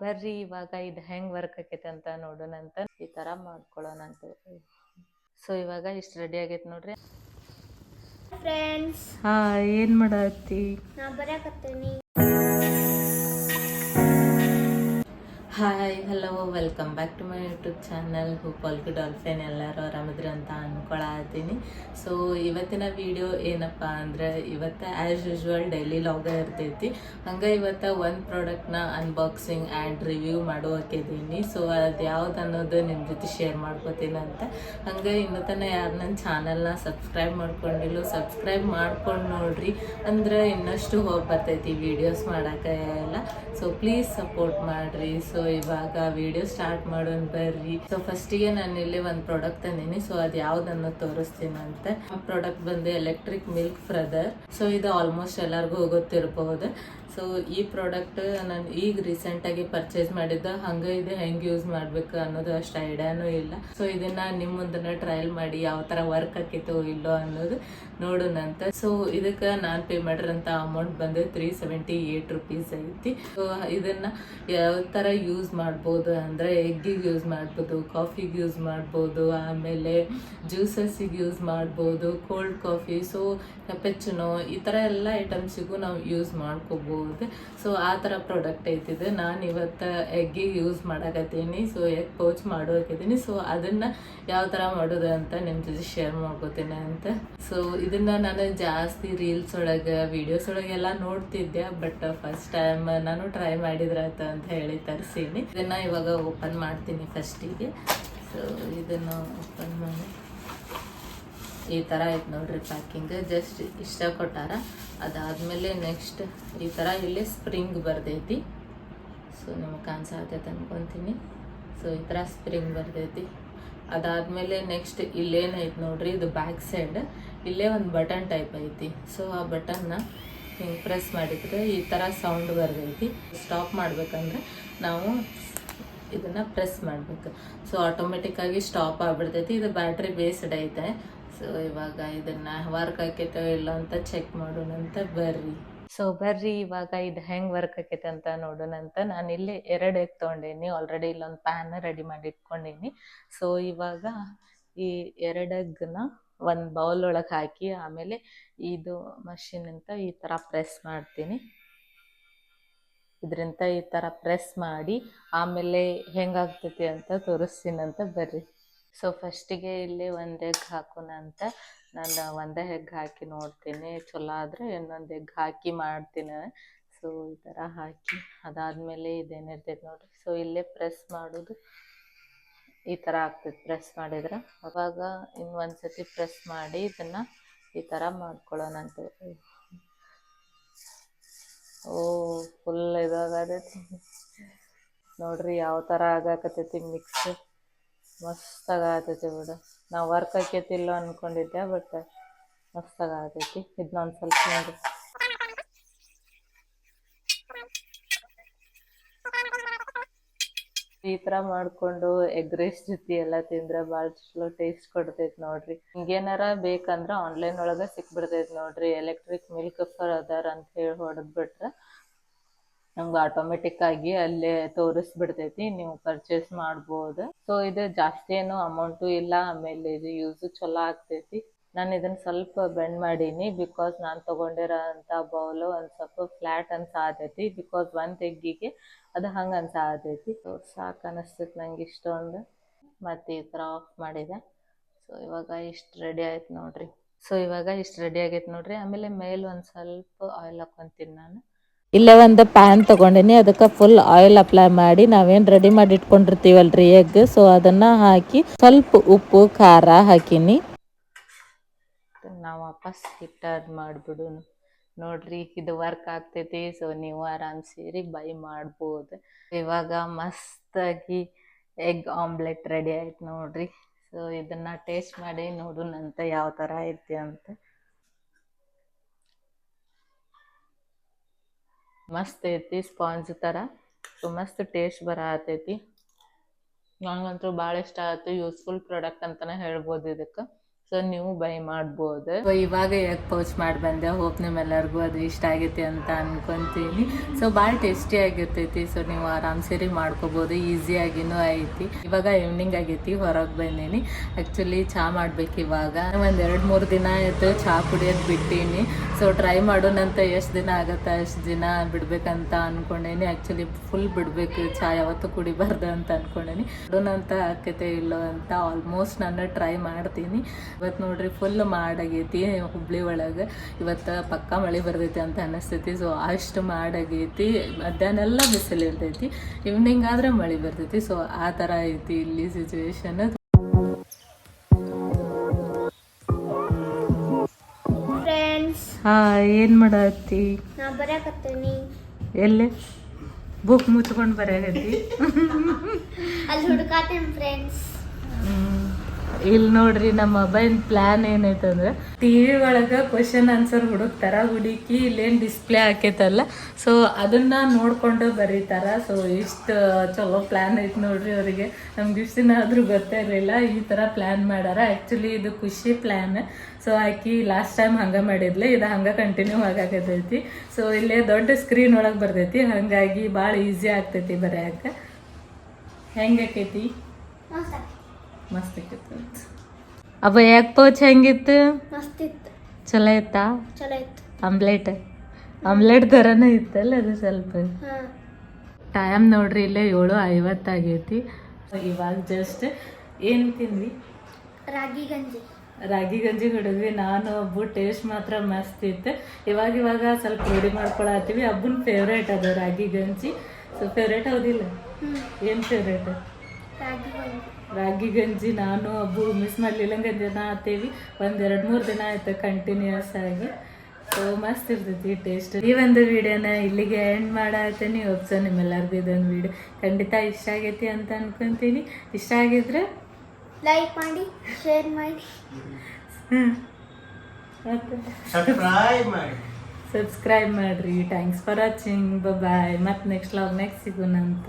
ಬರ್ರಿ ಇವಾಗ ಇದು ಹೆಂಗ್ ವರ್ಕ್ ಆಕೈತೆ ಅಂತ ನೋಡೋಣ ಅಂತ ಈ ತರ ಮಾಡ್ಕೊಳ್ಳೋಣ ಅಂತ ಸೊ ಇವಾಗ ಇಷ್ಟು ರೆಡಿ ಆಗೈತೆ ನೋಡ್ರಿ. ಫ್ರೆಂಡ್ಸ್ ಹಾ ಏನ್ ಮಾಡತ್ತಿ? ನಾ ಬರಕತ್ತೀನಿ. Hi hello welcome back to my YouTube channel ಹುಪ್ಪಲ್ಕು dolphin ಎಲ್ಲರೂ ಆರಾಮಿದ್ರಿ ಅಂತ ಅನ್ಕೊಳತ್ತೀನಿ ಸೊ ಇವತ್ತಿನ ವಿಡಿಯೋ ಏನಪ್ಪ ಅಂದ್ರೆ ಇವತ್ತು ಆ್ಯಸ್ ಯೂಶ್ವಲ್ ಡೈಲಿ ಲಾಗ ಇರ್ತೈತಿ ಹಂಗೆ ಇವತ್ತು ಒಂದು ಪ್ರಾಡಕ್ಟ್ನ ಅನ್ಬಾಕ್ಸಿಂಗ್ ಆ್ಯಂಡ್ ರಿವ್ಯೂ ಮಾಡುವಕ್ಕಿದ್ದೀನಿ ಸೊ ಅದು ಯಾವ್ದು ಅನ್ನೋದು ನಿಮ್ಮ ಜೊತೆ ಶೇರ್ ಮಾಡ್ಕೋತೀನಿ ಅಂತ ಹಂಗೆ ಇನ್ನೂ ತನಕ ಯಾರು ನನ್ನ ಚಾನಲ್ನ ಸಬ್ಸ್ಕ್ರೈಬ್ ಮಾಡ್ಕೊಂಡಿಲ್ಲ ಸಬ್ಸ್ಕ್ರೈಬ್ ಮಾಡ್ಕೊಂಡು ನೋಡ್ರಿ ಅಂದ್ರೆ ಇನ್ನಷ್ಟು ಹೋಗಿ ಬರ್ತೈತಿ ವಿಡಿಯೋಸ್ ಮಾಡಕ್ಕೆ ಎಲ್ಲ ಸೊ ಪ್ಲೀಸ್ ಸಪೋರ್ಟ್ ಮಾಡಿರಿ ಸೊ ಇವಾಗ ವಿಡಿಯೋ ಸ್ಟಾರ್ಟ್ ಮಾಡೋಣ ಬರ್ರಿ. ಸೊ ಫಸ್ಟಿಗೆ ನಾನು ಇಲ್ಲಿ ಒಂದು ಪ್ರಾಡಕ್ಟ್ ತಂದೀನಿ. ಸೊ ಅದು ಯಾವ್ದನ್ನ ತೋರಿಸ್ತೀನಿ ಅಂತ ಆ ಪ್ರಾಡಕ್ಟ್ ಬಂದು ಎಲೆಕ್ಟ್ರಿಕ್ ಮಿಲ್ಕ್ ಫ್ರದರ್ ಸೊ ಇದು ಆಲ್ಮೋಸ್ಟ್ ಎಲ್ಲರಿಗೂ ಗೊತ್ತಿರಬಹುದು ಸೊ ಈ ಪ್ರಾಡಕ್ಟ್ ನಾನು ಈಗ ರೀಸೆಂಟಾಗಿ ಪರ್ಚೇಸ್ ಮಾಡಿದ್ದ. ಹಂಗೆ ಇದು, ಹೆಂಗೆ ಯೂಸ್ ಮಾಡ್ಬೇಕು ಅನ್ನೋದು ಅಷ್ಟು ಐಡಿಯಾನೂ ಇಲ್ಲ. ಸೊ ಇದನ್ನ ನಿಮ್ಮ ಮುಂದನ್ನ ಟ್ರಯಲ್ ಮಾಡಿ ಯಾವ ಥರ ವರ್ಕ್ ಆಕೈತೋ ಇಲ್ಲೋ ಅನ್ನೋದು ನೋಡೋಣಂತ. ಸೊ ಇದಕ್ಕೆ ನಾನು ಪೇ ಮಾಡಿರೋಂಥ ಅಮೌಂಟ್ ಬಂದು ತ್ರೀ ಸೆವೆಂಟಿ ಏಟ್ ರುಪೀಸ್ ಐತಿ. ಸೊ ಇದನ್ನು ಯಾವ ಥರ ಯೂಸ್ ಮಾಡ್ಬೋದು ಅಂದರೆ ಎಗ್ಗಿಗೆ ಯೂಸ್ ಮಾಡ್ಬೋದು ಕಾಫಿಗೆ ಯೂಸ್ ಮಾಡ್ಬೋದು, ಆಮೇಲೆ ಜ್ಯೂಸಸ್ಸಿಗೆ ಯೂಸ್ ಮಾಡ್ಬೋದು ಕೋಲ್ಡ್ ಕಾಫಿ ಸೊ ಕಪೆಚ್ಚನೋ ಈ ಥರ ಎಲ್ಲ ಐಟಮ್ಸಿಗೂ ನಾವು ಯೂಸ್ ಮಾಡ್ಕೋಬೋದು. ಸೊ ಆ ಥರ ಪ್ರಾಡಕ್ಟ್ ಐತಿದೆ. ನಾನು ಇವತ್ತು ಎಗ್ಗಿಗೆ ಯೂಸ್ ಮಾಡಕತ್ತೀನಿ. ಸೊ ಎಗ್ ಪೌಚ್ ಮಾಡೋಕಿದ್ದೀನಿ ಸೊ ಅದನ್ನು ಯಾವ ಥರ ಮಾಡೋದು ಅಂತ ನಿಮ್ಮ ಜೊತೆ ಶೇರ್ ಮಾಡ್ಕೋತೀನಿ ಅಂತ. ಸೊ ಇದನ್ನು ನಾನು ಜಾಸ್ತಿ ರೀಲ್ಸ್ ಒಳಗೆ ವೀಡಿಯೋಸ್ ಒಳಗೆಲ್ಲ ನೋಡ್ತಿದ್ದೆ. ಬಟ್ ಫಸ್ಟ್ ಟೈಮ್ ನಾನು ಟ್ರೈ ಮಾಡಿದ್ರಾಯ್ತು ಅಂತ ಹೇಳಿ ತರಿಸೀನಿ ಇದನ್ನ ಇವಾಗ ಓಪನ್ ಮಾಡ್ತೀನಿ ಫಸ್ಟಿಗೆ ಸೊ ಇದನ್ನು ಓಪನ್ ಮಾಡಿ. ಈ ಥರ ಐತೆ ನೋಡ್ರಿ ಪ್ಯಾಕಿಂಗ್ ಜಸ್ಟ್ ಇಷ್ಟ ಕೊಟ್ಟಾರ ಅದಾದಮೇಲೆ ನೆಕ್ಸ್ಟ್ ಈ ಥರ ಇಲ್ಲಿ ಸ್ಪ್ರಿಂಗ್ ಬರ್ದೈತಿ ಸೊ ನಿಮಗೆ ಕಾಣಿಸತೈತೆ ಅನ್ಕೊತೀನಿ ಸೊ ಈ ಥರ ಸ್ಪ್ರಿಂಗ್ ಬರ್ತೈತಿ. ಅದಾದಮೇಲೆ ನೆಕ್ಸ್ಟ್ ಇಲ್ಲೇನೈತೆ ನೋಡ್ರಿ, ಇದು ಬ್ಯಾಕ್ ಸೈಡ್ ಇಲ್ಲೇ ಒಂದು ಬಟನ್ ಟೈಪ್ ಐತಿ. ಸೊ ಆ ಬಟನ್ನ ಹಿಂಗೆ ಪ್ರೆಸ್ ಮಾಡಿದ್ರೆ ಈ ಥರ ಸೌಂಡ್ ಬರ್ತೈತಿ. ಸ್ಟಾಪ್ ಮಾಡ್ಬೇಕಂದ್ರೆ ನಾವು ಇದನ್ನು ಪ್ರೆಸ್ ಮಾಡಬೇಕು. ಸೊ ಆಟೋಮೆಟಿಕ್ಕಾಗಿ ಸ್ಟಾಪ್ ಆಗಿಬಿಡ್ತೈತಿ. ಇದು ಬ್ಯಾಟ್ರಿ ಬೇಸ್ಡ್ ಐತೆ. ಸೊ ಇವಾಗ ಇದನ್ನು ವರ್ಕ್ ಆಕೈತೋ ಇಲ್ಲ ಅಂತ ಚೆಕ್ ಮಾಡೋಣ ಅಂತ ಬರ್ರಿ. ಸೊ ಬರ್ರಿ, ಇವಾಗ ಇದು ಹೆಂಗೆ ವರ್ಕ್ ಆಕೈತೆ ಅಂತ ನೋಡೋಣ ಅಂತ. ನಾನು ಇಲ್ಲಿ ಎರಡು ಎಗ್ ತೊಗೊಂಡೇನಿ. ಆಲ್ರೆಡಿ ಇಲ್ಲೊಂದು ಪ್ಯಾನ್ ರೆಡಿ ಮಾಡಿ ಇಟ್ಕೊಂಡೀನಿ. ಸೊ ಇವಾಗ ಈ ಎರಡು ಎಗ್ನ ಒಂದು ಬೌಲ್ ಒಳಗೆ ಹಾಕಿ ಆಮೇಲೆ ಇದು ಮಷಿನ್ ಅಂತ ಈ ಥರ ಪ್ರೆಸ್ ಮಾಡ್ತೀನಿ. ಇದರಿಂದ ಈ ಥರ ಪ್ರೆಸ್ ಮಾಡಿ ಆಮೇಲೆ ಹೆಂಗಾಗ್ತೈತಿ ಅಂತ ತೋರಿಸ್ತೀನಿ ಅಂತ ಬರ್ರಿ. ಸೊ ಫಸ್ಟಿಗೆ ಇಲ್ಲಿ ಒಂದು ಎಗ್ ಹಾಕೋಣ ಅಂತ ನಾನು ಒಂದೇ ಎಗ್ ಹಾಕಿ ನೋಡ್ತೀನಿ. ಚಲೋ ಆದರೆ ಇನ್ನೊಂದು ಎಗ್ ಹಾಕಿ ಮಾಡ್ತೀನಿ. ಸೊ ಈ ಥರ ಹಾಕಿ ಅದಾದಮೇಲೆ ಇದೇನಿರ್ತೈತೆ ನೋಡಿರಿ. ಸೊ ಇಲ್ಲೇ ಪ್ರೆಸ್ ಮಾಡೋದು ಈ ಥರ ಆಗ್ತೈತೆ ಪ್ರೆಸ್ ಮಾಡಿದ್ರೆ. ಅವಾಗ ಇನ್ನು ಒಂದು ಸತಿ ಪ್ರೆಸ್ ಮಾಡಿ ಇದನ್ನು ಈ ಥರ ಮಾಡ್ಕೊಳ್ಳೋಣ ಅಂತ ಓ ಫುಲ್ ಇದಾಗತೈತಿ. ನೋಡ್ರಿ ಯಾವ ಥರ ಆಗಾಕತ್ತೈತಿ ಮಿಕ್ಸ್ ಮಸ್ತ್ ಬಿಡು. ನಾವು ವರ್ಕ್ ಆಕೈತಿಲ್ಲ ಅನ್ಕೊಂಡಿದ್ದೆ ಬಟ್ ಮಸ್ತ್ ಆಗತೈತಿ ಇದನ್ನೊಂದು ಸ್ವಲ್ಪ ನೋಡಿ ಈ ತರ ಮಾಡ್ಕೊಂಡು ಎಗ್ ರೈಸ್ ಜೊತೆ ಎಲ್ಲ ತಿಂದ್ರೆ ಬಹಳ ಚಲೋ ಟೇಸ್ಟ್ ಕೊಡ್ತೈತಿ ನೋಡ್ರಿ. ಹಿಂಗೇನಾರ ಬೇಕಂದ್ರ ಆನ್ಲೈನ್ ಒಳಗ ಸಿಕ್ ಬಿಡ್ತೈತಿ ನೋಡ್ರಿ ಎಲೆಕ್ಟ್ರಿಕ್ ಮಿಲ್ಕ್ ಫರ್ದರ್ ಅಂತ ಹೇಳಿ ಹೊಡೆದ್ಬಿಟ್ರೆ ನಮ್ಗೆ ಆಟೋಮೆಟಿಕ್ ಆಗಿ ಅಲ್ಲೇ ತೋರಿಸ್ಬಿಡ್ತೈತಿ. ನೀವು ಪರ್ಚೇಸ್ ಮಾಡ್ಬೋದು. ಸೊ ಇದು ಜಾಸ್ತಿ ಏನು ಅಮೌಂಟು ಇಲ್ಲ. ಆಮೇಲೆ ಇದು ಯೂಸು ಚಲೋ ಆಗ್ತೈತಿ. ನಾನು ಇದನ್ನು ಸ್ವಲ್ಪ ಬೆಂಡ್ ಮಾಡೀನಿ ಬಿಕಾಸ್ ನಾನು ತೊಗೊಂಡಿರೋ ಅಂಥ ಬೌಲು ಒಂದು ಸ್ವಲ್ಪ ಫ್ಲ್ಯಾಟ್ ಅನ್ಸಾತೈತಿ. ಬಿಕಾಸ್ ಒಂದು ತೆಗ್ಗಿಗೆ ಅದು ಹಂಗೆ ಅನ್ಸಾತೈತಿ. ಸೊ ಸಾಕು ಅನಿಸ್ತೈತಿ ನಂಗೆ ಇಷ್ಟೊಂದು. ಮತ್ತು ಈ ಥರ ಆಫ್ ಮಾಡಿದೆ. ಸೊ ಇವಾಗ ಇಷ್ಟು ರೆಡಿ ಆಯ್ತು ನೋಡ್ರಿ. ಸೊ ಇವಾಗ ಇಷ್ಟು ರೆಡಿ ಆಗೈತೆ ನೋಡ್ರಿ. ಆಮೇಲೆ ಮೇಲೆ ಒಂದು ಸ್ವಲ್ಪ ಆಯಿಲ್ ಹಾಕ್ಕೊಂತೀನಿ ನಾನು. ಇಲ್ಲೇ ಒಂದು ಪ್ಯಾನ್ ತೊಗೊಂಡಿನಿ. ಅದಕ್ಕೆ ಫುಲ್ ಆಯಿಲ್ ಅಪ್ಲೈ ಮಾಡಿ ನಾವೇನು ರೆಡಿ ಮಾಡಿ ಇಟ್ಕೊಂಡಿರ್ತೀವಲ್ರಿ ಎಗ್ ಸೊ ಅದನ್ನು ಹಾಕಿ ಸ್ವಲ್ಪ ಉಪ್ಪು, ಖಾರ ಹಾಕಿನಿ. ನಾವು ವಾಪಸ್ ರಿಟರ್ನ್ ಮಾಡಿಬಿಡು ನೋಡ್ರಿ ಇದು ವರ್ಕ್ ಆಗ್ತೈತಿ ಸೊ ನೀವು ಆರಾಮ್ ಸೇರಿ ಬೈ ಮಾಡ್ಬೋದು. ಇವಾಗ ಮಸ್ತಾಗಿ ಎಗ್ ಆಮ್ಲೆಟ್ ರೆಡಿ ಆಯ್ತು ನೋಡ್ರಿ. ಸೊ ಇದನ್ನ ಟೇಸ್ಟ್ ಮಾಡಿ ನೋಡೋಣಂತ ಯಾವ ಥರ ಐತಿ ಅಂತ. ಮಸ್ತ್ ಐತಿ ಸ್ಪಾಂಜ್ ಥರ ಸೊ ಮಸ್ತ್ ಟೇಸ್ಟ್ ಬರತೈತಿ. ನನಗಂತೂ ಭಾಳ ಇಷ್ಟ ಆಯಿತು ಯೂಸ್ಫುಲ್ ಪ್ರಾಡಕ್ಟ್ ಅಂತಲೇ ಹೇಳ್ಬೋದು ಇದಕ್ಕೆ. ಸೊ ನೀವು ಬೈ ಮಾಡ್ಬೋದು. ಸೊ ಇವಾಗ ಯಾಕೆ ಪೌಚ್ ಮಾಡಿ ಬಂದೆ? ಹೋಪ್ ನಿಮ್ಮೆಲ್ಲರಿಗೂ ಅದು ಇಷ್ಟ ಆಗೈತಿ ಅಂತ ಅನ್ಕೊಂತೀನಿ. ಸೊ ಭಾಳ ಟೇಸ್ಟಿ ಆಗಿರ್ತೈತಿ. ಸೊ ನೀವು ಆರಾಮ್ ಸೇರಿ ಮಾಡ್ಕೋಬೋದು. ಈಸಿಯಾಗಿನೂ ಐತಿ. ಇವಾಗ ಈವ್ನಿಂಗ್ ಆಗೈತಿ. ಹೊರಗೆ ಬಂದೀನಿ. ಆ್ಯಕ್ಚುಲಿ ಚಹಾ ಮಾಡ್ಬೇಕು ಇವಾಗ. ಒಂದು ಎರಡು ಮೂರು ದಿನ ಆಯಿತು ಚಹಾ ಕುಡಿಯೋದು ಬಿಟ್ಟೀನಿ. ಸೊ ಟ್ರೈ ಮಾಡೋಣಂತ ಎಷ್ಟು ದಿನ ಆಗುತ್ತೆ, ಅಷ್ಟು ದಿನ ಬಿಡ್ಬೇಕಂತ ಅನ್ಕೊಂಡೇನಿ. ಆ್ಯಕ್ಚುಲಿ ಫುಲ್ ಬಿಡಬೇಕು. ಚಹಾ ಯಾವತ್ತೂ ಕುಡಿಬಾರ್ದು ಅಂತ ಅನ್ಕೊಂಡೇನಿ. ಬಿಡೋಣಂತ ಆಕೈತೆ ಇಲ್ಲೋ ಅಂತ ಆಲ್ಮೋಸ್ಟ್ ನಾನು ಟ್ರೈ ಮಾಡ್ತೀನಿ. ಇವತ್ತು ನೋಡ್ರಿ ಫುಲ್ ಮಾಡಾಗೈತಿ ಹುಬ್ಳಿ ಒಳಗೆ. ಇವತ್ತು ಪಕ್ಕ ಮಳೆ ಬರ್ತೈತಿ ಅಂತ ಅನಿಸ್ತೈತಿ. ಸೊ ಅಷ್ಟು ಮಾಡಾಗೈತಿ. ಮಧ್ಯಾಹ್ನ ಎಲ್ಲ ಬಿಸಿಲು ಇರ್ತೈತಿ. ಈವ್ನಿಂಗ್ ಆದ್ರೆ ಮಳೆ ಬರ್ತೈತಿ. ಸೊ ಆ ಥರ ಐತಿ ಇಲ್ಲಿ ಸಿಚುವೇಶನ್ ಹಾ ಏನು ಮಾಡತ್ತಿ? ಎಲ್ಲಿ? ಬುಕ್ ಮುಚ್ಕೊಂಡು ಬರೆಯಕತ್ತಿ ಅಲ್ಲಿ ಹುಡುಕಾತೀನಿ ಫ್ರೆಂಡ್ಸ್ ಇಲ್ಲಿ ನೋಡ್ರಿ ನಮ್ಮ ಮೊಬೈಲ್ ಪ್ಲಾನ್ ಏನೈತಂದ್ರೆ ಟಿವಿ ಒಳಗ ಕ್ವಶನ್ ಆನ್ಸರ್ ಹುಡುಕ್ತಾರ ಹುಡುಕಿ ಇಲ್ಲೇನ್ ಡಿಸ್ಪ್ಲೇ ಹಾಕೈತಲ್ಲ. ಸೊ ಅದನ್ನ ನೋಡ್ಕೊಂಡು ಬರೀತಾರ. ಸೊ ಇಷ್ಟ ಚಲೋ ಪ್ಲಾನ್ ಐತಿ ನೋಡ್ರಿ ಅವರಿಗೆ. ನಮ್ಗೆ ಇಷ್ಟ ದಿನ ಆದ್ರೂ ಗೊತ್ತೇ ಇರಲಿಲ್ಲ. ಈ ತರ ಪ್ಲಾನ್ ಮಾಡ್ಯಾರ ಆಕ್ಚುಲಿ ಇದು ಖುಷಿ ಪ್ಲಾನ್ ಸೊ ಆಕಿ ಲಾಸ್ಟ್ ಟೈಮ್ ಹಂಗ ಮಾಡಿದ್ಲೆ. ಇದು ಹಂಗ ಕಂಟಿನ್ಯೂ ಆಗಾಕತೈತಿ ಸೊ ಇಲ್ಲೇ ದೊಡ್ಡ ಸ್ಕ್ರೀನ್ ಒಳಗೆ ಬರ್ತೈತಿ. ಹಂಗಾಗಿ ಭಾಳ ಈಸಿ ಆಗ್ತೈತಿ ಬರ್ಯಾಕ ಹೆಂಗಾಕೈತಿ ಮಸ್ತ್ ಆಕೈತಿ ಅವ ಯಾಕೆ ಪೌಚ್ ಹೆಂಗಿತ್ತು? ಮಸ್ತ್ ಇತ್ತು. ಚಲೋ ಇತ್ತಾ? ಚಲೋ ಇತ್ತು. ಆಮ್ಲೆಟ್. ಆಮ್ಲೆಟ್ ಥರನೇ ಇತ್ತಲ್ಲ ಅದು ಸ್ವಲ್ಪ? ಹಾ. ಟೈಮ್ ನೋಡ್ರಿ ಇಲ್ಲೇ ಏಳು ಐವತ್ತಾಗೈತಿ ಇವಾಗ ಜಸ್ಟ್ ಏನು ತಿಂದ್ವಿ? ರಾಗಿ ಗಂಜಿ. ರಾಗಿ ಗಂಜಿ ಹುಡುಗ್ವಿ ನಾನು ಒಬ್ಬು ಟೇಸ್ಟ್ ಮಾತ್ರ ಮಸ್ತ್ ಇತ್ತು. ಇವಾಗ ಇವಾಗ ಸ್ವಲ್ಪ ರೆಡಿ ಮಾಡ್ಕೊಳತ್ತೀವಿ. ಹಬ್ಬನ ಫೇವ್ರೇಟ್ ಅದು ರಾಗಿ ಗಂಜಿ. ಸೊ ಫೇವ್ರೇಟ್ ಹೌದಿಲ್ಲ? ಏನು ಫೇವ್ರೇಟ್ ರಾಗಿ ಗಂಜಿ. ರಾಗಿ ಗಂಜಿ ನಾನು ಹಬ್ಬ ಮಿಸ್ ಮಾಡಲಿಲ್ಲ ದಿನ ಆತೇವಿ. ಒಂದು ಎರಡು ಮೂರು ದಿನ ಆಯ್ತು ಕಂಟಿನ್ಯೂಸ್ ಆಗಿ. ಸೊ ಮಸ್ತ್ ಇರ್ತೈತಿ ಟೇಸ್ಟ್ ಈ ಒಂದು ವಿಡಿಯೋನ ಇಲ್ಲಿಗೆ ಎಂಡ್ ಮಾಡತ್ತೀನಿ ಒಪ್ಸೋ ನಿಮ್ಮೆಲ್ಲರಿಗೂ ಇದೊಂದು ವಿಡಿಯೋ ಖಂಡಿತ ಇಷ್ಟ ಆಗೈತಿ ಅಂತ ಅನ್ಕೊಂತೀನಿ. ಇಷ್ಟ ಆಗಿದ್ರೆ ಲೈಕ್ ಮಾಡಿ ಶೇರ್ ಮಾಡಿ. ಮತ್ತೆ? ಸಬ್ಸ್ಕ್ರೈಬ್ ಮಾಡಿ. ಸಬ್ಸ್ಕ್ರೈಬ್ ಮಾಡ್ರಿ. ಥ್ಯಾಂಕ್ಸ್ ಫಾರ್ ವಾಚಿಂಗ್ ಬಾಯ್ ಮತ್ತೆ ನೆಕ್ಸ್ಟ್ ಲಾಗ್ ನೆಕ್ಸ್ಟ್ ಸಿಗೋಣ ಅಂತ.